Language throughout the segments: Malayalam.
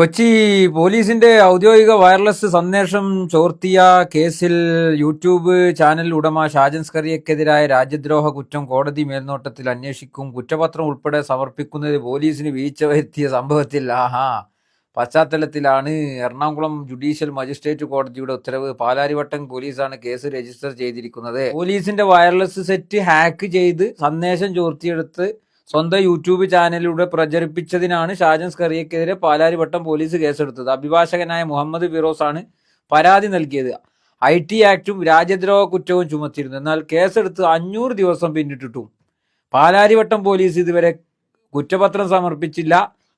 കൊച്ചി പോലീസിന്റെ ഔദ്യോഗിക വയർലെസ് സന്ദേശം ചോർത്തിയ കേസിൽ യൂട്യൂബ് ചാനൽ ഉടമ ഷാജൻ സ്കറിയക്കെതിരായ രാജ്യദ്രോഹ കുറ്റം കോടതി മേൽനോട്ടത്തിൽ അന്വേഷിക്കും കുറ്റപത്രം ഉൾപ്പെടെ സമർപ്പിക്കുന്നത് പോലീസിന് വീഴ്ച വരുത്തിയ സംഭവത്തിൽ. ആഹാ. പശ്ചാത്തലത്തിലാണ് എറണാകുളം ജുഡീഷ്യൽ മജിസ്ട്രേറ്റ് കോടതിയുടെ ഉത്തരവ്. പാലാരിവട്ടം പോലീസാണ് കേസ് രജിസ്റ്റർ ചെയ്തിരിക്കുന്നത്. പോലീസിന്റെ വയർലെസ് സെറ്റ് ഹാക്ക് ചെയ്ത് സന്ദേശം ചോർത്തിയെടുത്ത് സ്വന്തം യൂട്യൂബ് ചാനലിലൂടെ പ്രചരിപ്പിച്ചതിനാണ് ഷാജൻ സ്കറിയക്കെതിരെ പാലാരിവട്ടം പോലീസ് കേസെടുത്തത്. അഭിഭാഷകനായ മുഹമ്മദ് ഫിറോസ് ആണ് പരാതി നൽകിയത്. ഐ ടി ആക്ടും രാജ്യദ്രോഹ കുറ്റവും ചുമത്തിയിരുന്നു. എന്നാൽ കേസെടുത്ത് അഞ്ഞൂറ് ദിവസം പിന്നിട്ടിട്ടു. പാലാരിവട്ടം പോലീസ് ഇതുവരെ കുറ്റപത്രം സമർപ്പിച്ചില്ല.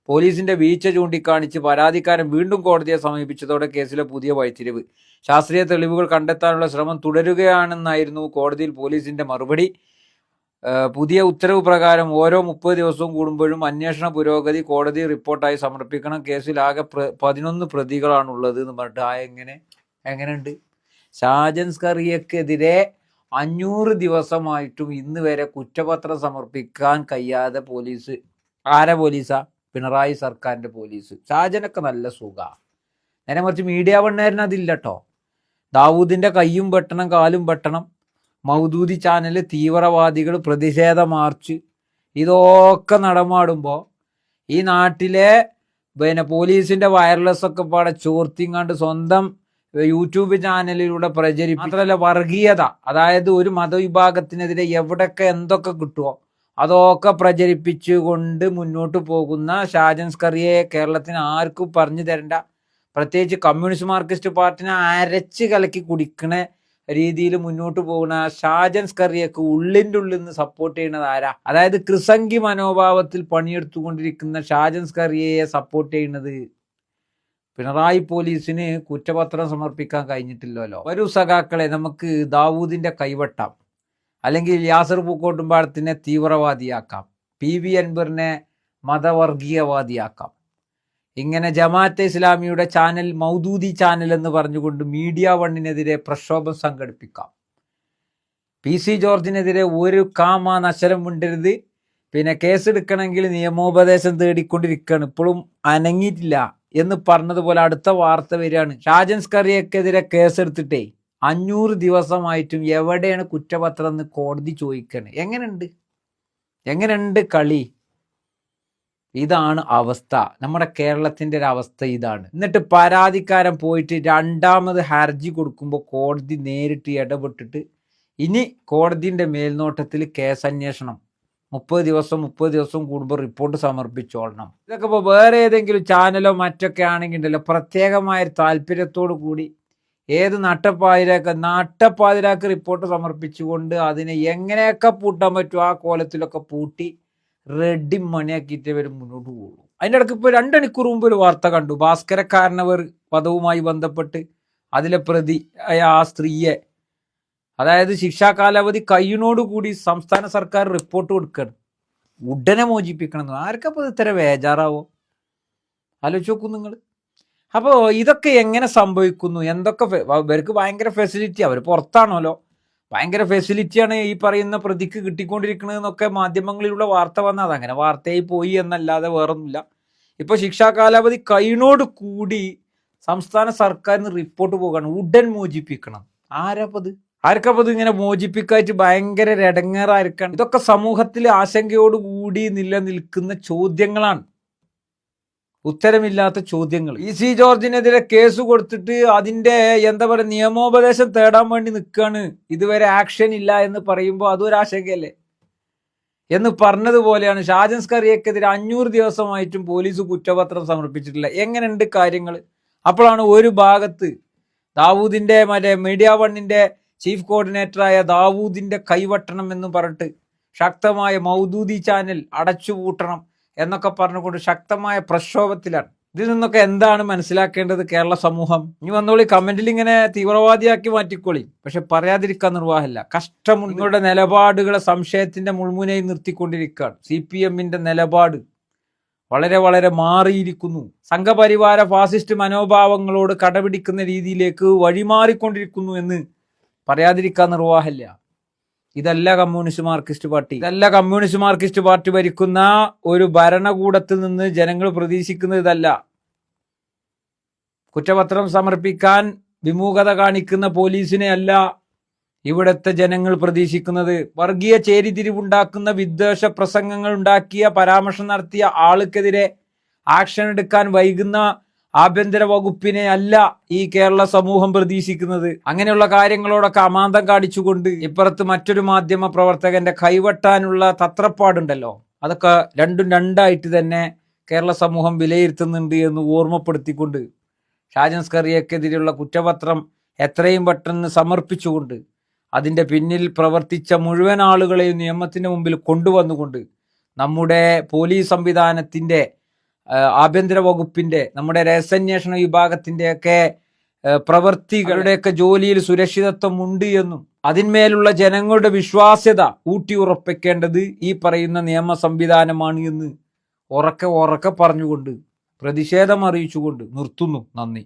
പോലീസിന്റെ വീഴ്ച ചൂണ്ടിക്കാണിച്ച് പരാതിക്കാരൻ വീണ്ടും കോടതിയെ സമീപിച്ചതോടെ കേസിലെ പുതിയ വഴിത്തിരിവ്. ശാസ്ത്രീയ തെളിവുകൾ കണ്ടെത്താനുള്ള ശ്രമം തുടരുകയാണെന്നായിരുന്നു കോടതിയിൽ പോലീസിന്റെ മറുപടി. പുതിയ ഉത്തരവ് പ്രകാരം ഓരോ മുപ്പത് ദിവസവും കൂടുമ്പോഴും അന്വേഷണ പുരോഗതി കോടതി റിപ്പോർട്ടായി സമർപ്പിക്കണം. കേസിൽ ആകെ പതിനൊന്ന് പ്രതികളാണുള്ളത് എന്ന് പറഞ്ഞിട്ട് ആ എങ്ങനെ എങ്ങനെയുണ്ട്? ഷാജൻ സ്കറിയക്കെതിരെ അഞ്ഞൂറ് ദിവസമായിട്ടും ഇന്ന് വരെ കുറ്റപത്രം സമർപ്പിക്കാൻ കഴിയാതെ പോലീസ് ആരെ പോലീസാ? പിണറായി സർക്കാരിന്റെ പോലീസ്. ഷാജനൊക്കെ നല്ല സുഖ. നേരെ മറിച്ച് മീഡിയ വണ്ണേരന് അതില്ലട്ടോ ദാവൂദിന്റെ കയ്യും വെട്ടണം കാലും വെട്ടണം മൗദൂദി ചാനൽ തീവ്രവാദികൾ പ്രതിഷേധ മാർച്ച് ഇതൊക്കെ നടമാടുമ്പോൾ ഈ നാട്ടിലെ പിന്നെ പോലീസിന്റെ വയർലെസ് ഒക്കെ പാടെ ചോർത്തിങ്ങാണ്ട് സ്വന്തം യൂട്യൂബ് ചാനലിലൂടെ പ്രചരി വർഗീയത. അതായത് ഒരു മതവിഭാഗത്തിനെതിരെ എവിടൊക്കെ എന്തൊക്കെ കിട്ടുമോ അതൊക്കെ പ്രചരിപ്പിച്ചുകൊണ്ട് മുന്നോട്ട് പോകുന്ന ഷാജൻസ് കറിയെ കേരളത്തിന് ആർക്കും പറഞ്ഞു തരണ്ട. പ്രത്യേകിച്ച് കമ്മ്യൂണിസ്റ്റ് മാർക്സിസ്റ്റ് പാർട്ടിനെ അരച്ച് കലക്കി കുടിക്കണ രീതിയിൽ മുന്നോട്ട് പോകുന്ന ഷാജൻസ് കറിയൊക്കെ ഉള്ളിന്റെ ഉള്ളിൽ നിന്ന് സപ്പോർട്ട് ചെയ്യുന്നത് ആരാ? അതായത് ക്രിസംഗി മനോഭാവത്തിൽ പണിയെടുത്തുകൊണ്ടിരിക്കുന്ന ഷാജൻസ് സ്കറിയയെ സപ്പോർട്ട് ചെയ്യുന്നത് പിണറായി പോലീസിന് കുറ്റപത്രം സമർപ്പിക്കാൻ കഴിഞ്ഞിട്ടില്ലല്ലോ. വരൂ സഖാക്കളെ നമുക്ക് ദാവൂദിന്റെ കൈവട്ടം അല്ലെങ്കിൽ യാസർ പൂക്കോട്ടുംപാടത്തിനെ തീവ്രവാദിയാക്കാം. പി വി അൻവറിനെ മതവർഗീയവാദിയാക്കാം. ഇങ്ങനെ ജമാഅത്തെ ഇസ്ലാമിയുടെ ചാനൽ മൗദൂദി ചാനൽ എന്ന് പറഞ്ഞുകൊണ്ട് മീഡിയ വണ്ണിനെതിരെ പ്രക്ഷോഭം സംഘടിപ്പിക്കാം. പി സി ജോർജിനെതിരെ ഒരു കാമ നശരം ഉണ്ടരുത് പിന്നെ കേസെടുക്കണമെങ്കിൽ നിയമോപദേശം തേടിക്കൊണ്ടിരിക്കുകയാണ്. ഇപ്പോഴും അനങ്ങിയിട്ടില്ല എന്ന് പറഞ്ഞതുപോലെ അടുത്ത വാർത്ത വരികയാണ്. ഷാജൻ സ്കറിയക്കെതിരെ കേസെടുത്തിട്ടേ അഞ്ഞൂറ് ദിവസമായിട്ടും എവിടെയാണ് കുറ്റപത്രം എന്ന് കോടതി ചോദിക്കണേ എങ്ങനെയുണ്ട്? എങ്ങനെയുണ്ട് കളി? ഇതാണ് അവസ്ഥ. നമ്മുടെ കേരളത്തിന്റെ ഒരു അവസ്ഥ ഇതാണ്. എന്നിട്ട് പരാതിക്കാരൻ പോയിട്ട് രണ്ടാമത് ഹർജി കൊടുക്കുമ്പോൾ കോടതി നേരിട്ട് ഇടപെട്ടിട്ട് ഇനി കോടതിന്റെ മേൽനോട്ടത്തിൽ കേസ് അന്വേഷണം. മുപ്പത് ദിവസം മുപ്പത് ദിവസം കൂടുമ്പോൾ റിപ്പോർട്ട് സമർപ്പിച്ചോളണം. ഇതൊക്കെ ഇപ്പോൾ വേറെ ഏതെങ്കിലും ചാനലോ മറ്റൊക്കെ ആണെങ്കിൽ ഉണ്ടല്ലോ പ്രത്യേകമായ ഒരു താല്പര്യത്തോടു കൂടി ഏത് നട്ടപ്പാതിരാക്ക് നട്ടപ്പാതിരാക്ക് റിപ്പോർട്ട് സമർപ്പിച്ചുകൊണ്ട് അതിനെ എങ്ങനെയൊക്കെ പൂട്ടാൻ പറ്റുമോ ആ കോലത്തിലൊക്കെ പൂട്ടി റെഡി മണിയാക്കിയിട്ട് ഇവർ മുന്നോട്ട് പോകുള്ളൂ. അതിന്റെ ഇടയ്ക്ക് ഇപ്പോൾ രണ്ടണിക്കൂർ മുമ്പ് ഒരു വാർത്ത കണ്ടു. ഭാസ്കരക്കാരനവർ പദവുമായി ബന്ധപ്പെട്ട് അതിലെ പ്രതി ആ സ്ത്രീയെ അതായത് ശിക്ഷാ കാലാവധി കഴിയുന്നോടുകൂടി സംസ്ഥാന സർക്കാർ റിപ്പോർട്ട് കൊടുക്കണം. ഉടനെ മോചിപ്പിക്കണം ആർക്കപ്പോൾ ഇത്ര വേജാറാവോ ആലോചിച്ച് നോക്കൂ നിങ്ങൾ അപ്പോൾ ഇതൊക്കെ എങ്ങനെ സംഭവിക്കുന്നു? എന്തൊക്കെ ഇവർക്ക് ഭയങ്കര ഫെസിലിറ്റി അവർ പുറത്താണല്ലോ. ഭയങ്കര ഫെസിലിറ്റിയാണ് ഈ പറയുന്ന പ്രതിക്ക് കിട്ടിക്കൊണ്ടിരിക്കുന്നതെന്നൊക്കെ മാധ്യമങ്ങളിലൂടെ വാർത്ത വന്നത്. അങ്ങനെ വാർത്തയായി പോയി എന്നല്ലാതെ വേറൊന്നുമില്ല. ഇപ്പോൾ ശിക്ഷാ കാലാവധി കൂടി സംസ്ഥാന സർക്കാരിന് റിപ്പോർട്ട് പോകാണ് ഉടൻ മോചിപ്പിക്കണം. ആരാപ്പത് ആർക്കപ്പത് ഇങ്ങനെ മോചിപ്പിക്കായിട്ട് ഭയങ്കര രടങ്ങേറായിരിക്കണം? ഇതൊക്കെ സമൂഹത്തിൽ ആശങ്കയോടുകൂടി നിലനിൽക്കുന്ന ചോദ്യങ്ങളാണ്. ഉത്തരമില്ലാത്ത ചോദ്യങ്ങൾ. ഇ സി ജോർജിനെതിരെ കേസ് കൊടുത്തിട്ട് അതിന്റെ എന്താ പറയുക നിയമോപദേശം തേടാൻ വേണ്ടി നിൽക്കുകയാണ് ഇതുവരെ ആക്ഷൻ ഇല്ല എന്ന് പറയുമ്പോൾ അതൊരു ആശങ്കയല്ലേ? എന്ന് പറഞ്ഞതുപോലെയാണ് ഷാജൻ സ്കറിയക്കെതിരെ അഞ്ഞൂറ് ദിവസമായിട്ടും പോലീസ് കുറ്റപത്രം സമർപ്പിച്ചിട്ടില്ല. എങ്ങനെയുണ്ട് കാര്യങ്ങൾ? അപ്പോഴാണ് ഒരു ഭാഗത്ത് ദാവൂദിന്റെ മറ്റേ മീഡിയ വണ്ണിന്റെ ചീഫ് കോർഡിനേറ്ററായ ദാവൂദിന്റെ കൈവട്ടണം എന്ന് പറഞ്ഞിട്ട് ശക്തമായ മൗദൂദി ചാനൽ അടച്ചുപൂട്ടണം. എന്നൊക്കെ പറഞ്ഞുകൊണ്ട് ശക്തമായ പ്രക്ഷോഭത്തിലാണ്. ഇതിൽ നിന്നൊക്കെ എന്താണ് മനസ്സിലാക്കേണ്ടത് കേരള സമൂഹം? ഇനി വന്നോളി കമന്റിൽ ഇങ്ങനെ തീവ്രവാദിയാക്കി മാറ്റിക്കോളി. പക്ഷെ പറയാതിരിക്കാൻ നിർവാഹമില്ല. കഷ്ടം നിങ്ങളുടെ നിലപാടുകളെ സംശയത്തിന്റെ മുൾമുനയിൽ നിർത്തിക്കൊണ്ടിരിക്കുകയാണ്. സി പി എമ്മിന്റെ നിലപാട് വളരെ വളരെ മാറിയിരിക്കുന്നു. സംഘപരിവാര ഫാസിസ്റ്റ് മനോഭാവങ്ങളോട് കടപിടിക്കുന്ന രീതിയിലേക്ക് വഴിമാറിക്കൊണ്ടിരിക്കുന്നു എന്ന് പറയാതിരിക്കാൻ നിർവാഹമില്ല. ഇതല്ല കമ്മ്യൂണിസ്റ്റ് മാർക്സിസ്റ്റ് പാർട്ടി. ഇതല്ല കമ്മ്യൂണിസ്റ്റ് മാർക്സിസ്റ്റ് പാർട്ടി ഭരിക്കുന്ന ഒരു ഭരണകൂടത്തിൽ നിന്ന് ജനങ്ങൾ പ്രതീക്ഷിക്കുന്നത് ഇതല്ല. കുറ്റപത്രം സമർപ്പിക്കാൻ വിമുഖത കാണിക്കുന്ന പോലീസിനെ അല്ല ഇവിടുത്തെ ജനങ്ങൾ പ്രതീക്ഷിക്കുന്നത്. വർഗീയ ചേരിതിരിവുണ്ടാക്കുന്ന വിദ്വേഷ പ്രസംഗങ്ങൾ ഉണ്ടാക്കിയ പരാമർശം നടത്തിയ ആൾക്കെതിരെ ആക്ഷൻ എടുക്കാൻ വൈകുന്ന ആഭ്യന്തര വകുപ്പിനെ അല്ല ഈ കേരള സമൂഹം പ്രതീക്ഷിക്കുന്നത്. അങ്ങനെയുള്ള കാര്യങ്ങളോടൊക്കെ അമാന്തം കാണിച്ചുകൊണ്ട് ഇപ്പുറത്ത് മറ്റൊരു മാധ്യമ പ്രവർത്തകന്റെ കൈവട്ടാനുള്ള തത്രപ്പാടുണ്ടല്ലോ. അതൊക്കെ രണ്ടും രണ്ടായിട്ട് തന്നെ കേരള സമൂഹം വിലയിരുത്തുന്നുണ്ട് എന്ന് ഓർമ്മപ്പെടുത്തിക്കൊണ്ട് ഷാജൻ സ്കറിയക്കെതിരെയുള്ള കുറ്റപത്രം എത്രയും പെട്ടെന്ന് സമർപ്പിച്ചുകൊണ്ട് അതിന്റെ പിന്നിൽ പ്രവർത്തിച്ച മുഴുവൻ ആളുകളെയും നിയമത്തിന് മുമ്പിൽ കൊണ്ടുവന്നുകൊണ്ട് നമ്മുടെ പോലീസ് സംവിധാനത്തിന്റെ ആഭ്യന്തര വകുപ്പിന്റെ നമ്മുടെ രഹസ്യാന്വേഷണ വിഭാഗത്തിന്റെയൊക്കെ പ്രവൃത്തികളുടെയൊക്കെ ജോലിയിൽ സുരക്ഷിതത്വം ഉണ്ട് എന്നും അതിന്മേലുള്ള ജനങ്ങളുടെ വിശ്വാസ്യത ഊട്ടിയുറപ്പിക്കേണ്ടത് ഈ പറയുന്ന നിയമ സംവിധാനമാണ് എന്ന് ഉറക്കെ ഉറക്കെ പറഞ്ഞുകൊണ്ട് പ്രതിഷേധം അറിയിച്ചുകൊണ്ട് നിർത്തുന്നു. നന്ദി.